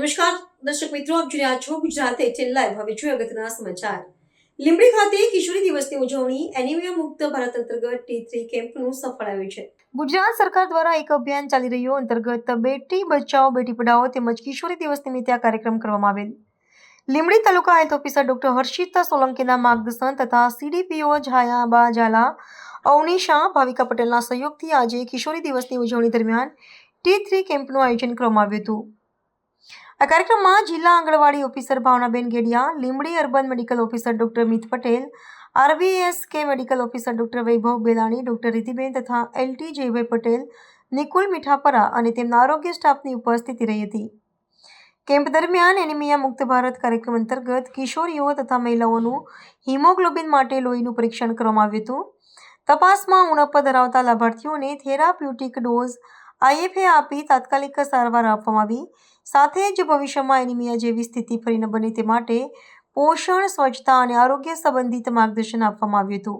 નમસ્કાર. દર્શક મિત્રો, આપ જોઈ રહ્યા છો ગુજરાતે લાઈવ હવે જોઈએ અગત્યના સમાચાર. લીંબડી ખાતે કિશોરી દિવસની ઉજવણી એનિમિયા મુક્ત ભારત અંતર્ગત ટી થ્રી કેમ્પનું સફળ છે ગુજરાત સરકાર દ્વારા એક અભિયાન ચાલી રહ્યું અંતર્ગત બેટી બચાવો બેટી પઢાઓ તેમજ કિશોરી દિવસ નિમિત્તે આ કાર્યક્રમ કરવામાં આવેલ. Limbdi taluka health officer doctor Harshita સોલંકીના માર્ગદર્શન તથા સીડીપીઓ ઝાયાબા ઝાલા અવનીશા ભાવિકા પટેલના સહયોગથી આજે કિશોરી દિવસની ઉજવણી દરમિયાન ટી થ્રી કેમ્પનું આયોજન કરવામાં આવ્યું હતું. આ કાર્યક્રમમાં જિલ્લા anganwadi officer Bhavnaben Gediya Limbdi urban medical officer doctor Mit Patel RBS K medical officer doctor Vaibhav Belani, doctor Ritiben તથા એલટી જયભાઈ પટેલ, નિકુલ મીઠાપરા અને તેમના આરોગ્ય સ્ટાફની ઉપસ્થિતિ રહી હતી. કેમ્પ દરમિયાન એનિમિયા મુક્ત ભારત કાર્યક્રમ અંતર્ગત કિશોરીઓ તથા મહિલાઓનું હિમોગ્લોબિન માટે લોહીનું પરીક્ષણ કરવામાં આવ્યું હતું. તપાસમાં ઉણપ ધરાવતા લાભાર્થીઓને થેરાપ્યુટિક ડોઝ આઈએફએ આપી તાત્કાલિક સારવાર આપવામાં આવી. સાથે જ ભવિષ્યમાં એનિમિયા જેવી સ્થિતિ ફરી ન બને તે માટે પોષણ, સ્વચ્છતા અને આરોગ્ય સંબંધિત માર્ગદર્શન આપવામાં આવ્યું હતું.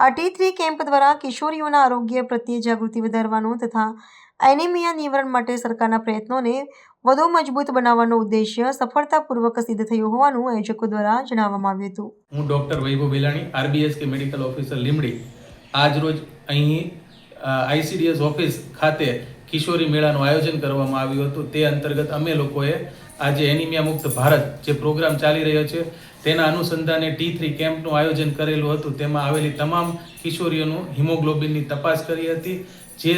આ ટી થ્રી કેમ્પ દ્વારા કિશોરીઓના આરોગ્ય પ્રત્યે જાગૃતિ વધારવાનો તથા એનિમિયા નિવારણ માટે સરકારના પ્રયત્નોને વધુ મજબૂત બનાવવાનો ઉદ્દેશ્ય સફળતાપૂર્વક સિદ્ધ થયો હોવાનું આયોજકો દ્વારા જણાવવામાં આવ્યું હતું. હું doctor Vaibhav Belani RBS K medical officer Limdi. આજ રોજ અહીં આઈસીડીએસ ઓફિસ ખાતે કિશોરી મેળાનું આયોજન કરવામાં આવ્યું હતું. તે અંતર્ગત અમે લોકોએ આજે એનિમિયા મુક્ત ભારત જે પ્રોગ્રામ ચાલી રહ્યો છે, તેના અનુસંધાને ટી થ્રી કેમ્પનું આયોજન કરેલું હતું. તેમાં આવેલી તમામ કિશોરીઓનું હિમોગ્લોબિનની તપાસ કરી હતી. જે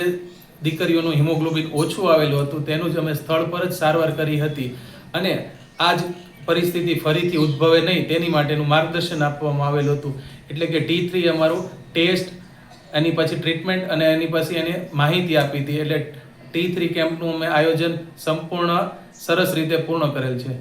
દીકરીઓનું હિમોગ્લોબિન ઓછું આવેલું હતું, તેનું જ અમે સ્થળ પર જ સારવાર કરી હતી. અને આ જ પરિસ્થિતિ ફરીથી ઉદ્ભવે નહીં, તેની માટેનું માર્ગદર્શન આપવામાં આવેલું હતું. એટલે કે ટી થ્રી અમારું ટેસ્ટ એની પછી ટ્રીટમેન્ટ અને એની પછી એને માહિતી આપી હતી. એટલે ટી થ્રી કેમ્પનું અમે આયોજન સંપૂર્ણ સરસ રીતે પૂર્ણ કરેલ છે.